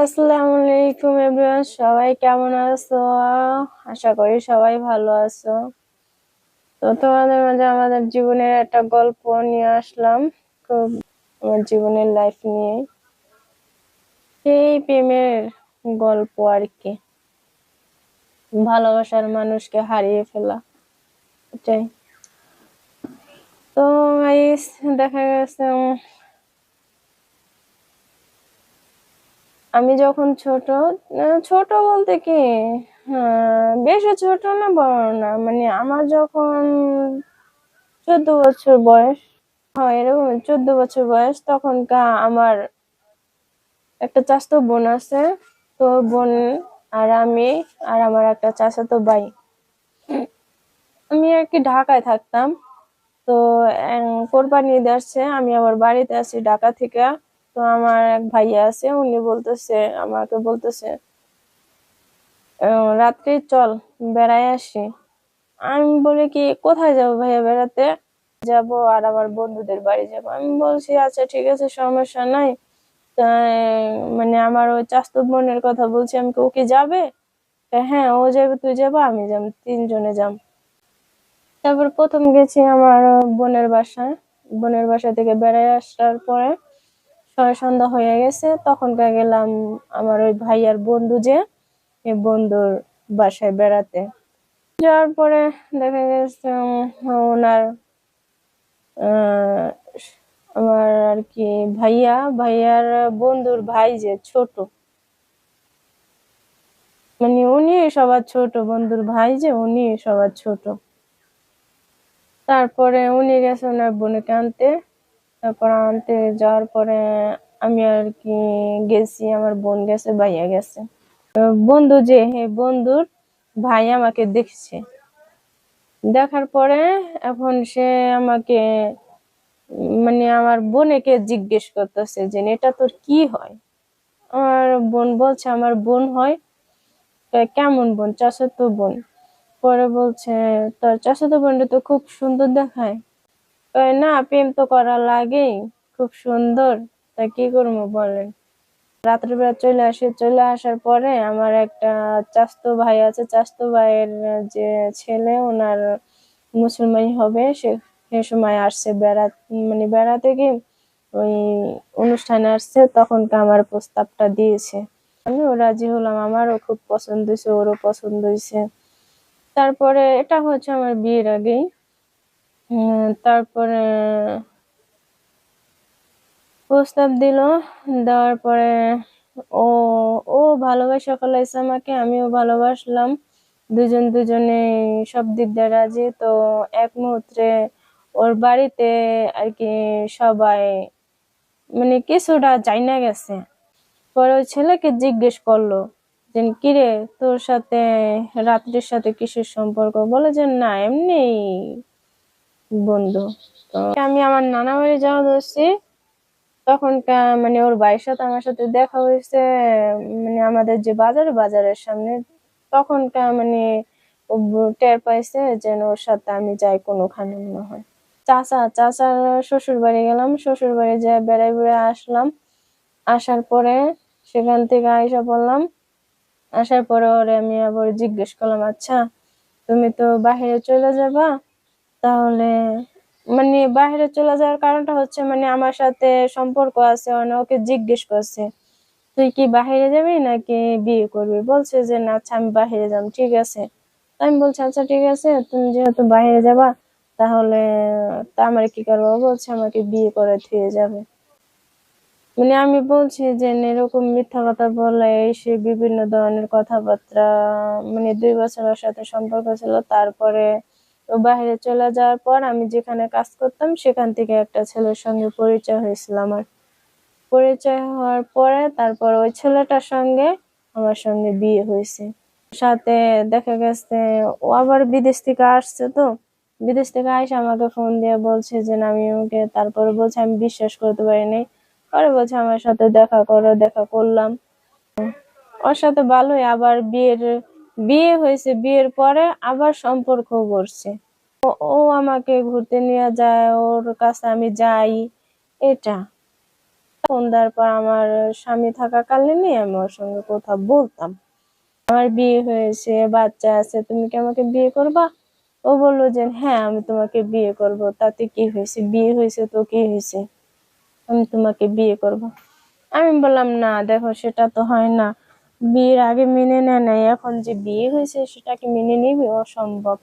আসসালামু আলাইকুম এভরিওয়ান, সবাই কেমন আছো? আশা করি সবাই ভালো আছো। তো তোমাদের মাঝে আমাদের জীবনের একটা গল্প নিয়ে আসলাম, খুব আমার জীবনের লাইফ নিয়ে। সেই প্রেমের গল্প আর কি। ভালোবাসার মানুষকে হারিয়ে ফেলা, এটাই। তো দেখা গেছে আমি যখন ছোট ছোট বলতে কি? আহ, বেশি ছোট না বড় না। মানে আমার যখন চোদ্দ বছর বয়স হয় এরকম চোদ্দ বছর বয়স তখন আমার একটা চাচাতো বোন আছে। তো বোন আর আমি আর আমার একটা চাচাতো ভাই। আমি আর কি ঢাকায় থাকতাম। তো কোরবানি ঈদ আসছে। আমি আবার বাড়িতে আছি ঢাকা থেকে। তো আমার এক ভাইয়া আছে উনি বলতেছে আমাকে বলতেছে রাত্রে চল বেড়াই আসি। আমি বলি কি কোথায় যাব ভাইয়া বেড়াতে? যাব আর আমার বন্ধুদের বাড়ি যাব। আমি বলছি আচ্ছা ঠিক আছে সমস্যা নাই। মানে আমার ওই চাস্তো বোনের কথা বলছি আমি কি, কি যাবে? হ্যাঁ ও যাবে তুই যাব আমি যাব তিনজনে যাব তারপর প্রথম গেছি আমার বোনের বাসায় বোনের বাসা থেকে বেড়াই আসার পরে। ছয় সন্ধ্যা হয়ে গেছে তখনকার গেলাম আমার ওই ভাইয়ার বন্ধু যে বন্ধুর বাসায় বেড়াতে। যাওয়ার পরে দেখা গেছে ওনার আমার আর কি ভাইয়া, ভাইয়ার বন্ধুর ভাই যে ছোট। মানে উনি সবার ছোট, বন্ধুর ভাই যে উনি সবার ছোট। তারপরে উনি গেছে ওনার বোনকে আনতে। তারপর আনতে যাওয়ার পরে আমি আর কি গেছি, আমার বোন গেছে, ভাইয়া গেছে। তো বন্ধু যে, হে বন্ধুর ভাই আমাকে দেখছে। দেখার পরে এখন সে আমাকে মানে আমার বোনেকে জিজ্ঞেস করতেছে যে, এটা তোর কি হয়? আমার বোন বলছে, আমার বোন হয় তা কেমন বোন? চাচাতো বোন। পরে বলছে, তোর চাচাতো বোনটা তো খুব সুন্দর দেখায়। কয় না, প্রেম তো করা লাগেই। খুব সুন্দর। তা কি করব বলেন? রাত্রিবেলা চলে আসে, চলে আসার পরে আমার একটা চাস্তো ভাই আছে। চাস্তো ভাইয়ের যে ছেলে, ওনার মুসলমান হবে। সে সে সময় আসছে বেড়া মানে বেড়াতে গিয়ে ওই অনুষ্ঠানে আসছে। তখনকে আমার প্রস্তাবটা দিয়েছে। আমিও রাজি হলাম। আমারও খুব পছন্দ হয়েছে, ওরও পছন্দ হয়েছে। তারপরে এটা হচ্ছে আমার বিয়ের আগেই। তারপরে প্রস্তাব দিল। দেওয়ার পরে ও ও ভালোবাসা ফেলাইছে আমাকে, আমিও ভালোবাসলাম। দুজন দুজনে সব দিক দিয়ে রাজি। তো এক মুহূর্তে ওর বাড়িতে আর কি সবাই মানে কিছুটা জাইনা গেছে। পরে ওই ছেলেকে জিজ্ঞেস করল যে, কিরে, তোর সাথে রাত্রির সাথে কিসের সম্পর্ক? বলে যে, না, এমনি বন্ধু। আমি আমার নানা বাড়ি যাওয়া ধরছি। তখন মানে ওর ভাইয়ের সাথে আমার সাথে দেখা হয়েছে মানে আমাদের যে বাজার, বাজারের সামনে। তখন মানে টের পাইছে যে ওর সাথে আমি যাই কোনোখানে মনে হয়। চাচা, চাচার শ্বশুর বাড়ি গেলাম শ্বশুর বাড়ি যেয়ে বেড়াই বেড়ে আসলাম। আসার পরে সেখান থেকে আইসা পড়লাম আসার পরে ওরে আমি আবার জিজ্ঞেস করলাম আচ্ছা তুমি তো বাহিরে চলে যাবা? তাহলে মানে বাইরে চলে যাওয়ার কারণটা হচ্ছে মানে আমার সাথে সম্পর্ক আছে মানে ওকে জিজ্ঞেস করছে, তুই কি বাহিরে যাবি নাকি বিয়ে করবি? বলছে যে, না আচ্ছা আমি বাইরে যাব, ঠিক আছে। আমি বলছি আচ্ছা ঠিক আছে, তুমি যেহেতু বাহিরে যাবা, তাহলে তা আমার কি করব? বলছে, আমাকে বিয়ে করে থুয়ে যাবে। মানে আমি বলছি যে, এরকম মিথ্যা কথা বলে সে বিভিন্ন ধরনের কথাবার্তা মানে দুই বছর ওর সাথে সম্পর্ক ছিল, তারপরে ও বাইরে চলে যাওয়ার পর আমি যেখানে কাজ করতাম, সেখান থেকে একটা ছেলের সঙ্গে পরিচয় হয়েছিল আমার। পরিচয় হওয়ার পরে তারপর ওই ছেলেটার সঙ্গে আমার সঙ্গে বিয়ে হয়েছে। সাথে দেখা গেছে ও আবার বিদেশ থেকে আসছে তো। বিদেশ থেকে আইসে আমাকে ফোন দিয়ে বলছে যে আমি ওকে। তারপরে বলছে, আমি বিশ্বাস করতে পারিনি পরে বলছে, আমার সাথে দেখা করো, দেখা করলাম। ওর সাথে ভালোই আবার বিয়ের বিয়ে হয়েছে, বিয়ের পরে আবার সম্পর্ক করছে। ও আমাকে ঘুরতে নিয়ে যায়, ওর কাছে আমি যাই, এটা। ফোন দেওয়ার পর আমার স্বামী থাকাকালীনই আমি ওর সঙ্গে কথা বলতাম। আমার বিয়ে হয়েছে, বাচ্চা আছে, তুমি কি আমাকে বিয়ে করবা? ও বলল যে হ্যাঁ আমি তোমাকে বিয়ে করব, তাতে কি হয়েছে? বিয়ে হয়েছে তো কি হয়েছে? আমি তোমাকে বিয়ে করব। আমি বললাম, না, দেখো, সেটা তো হয় না। বিয়ের আগে মেনে নেয় নাই এখন যে বিয়ে হয়েছে সেটাকে মেনে নিবি অসম্ভব।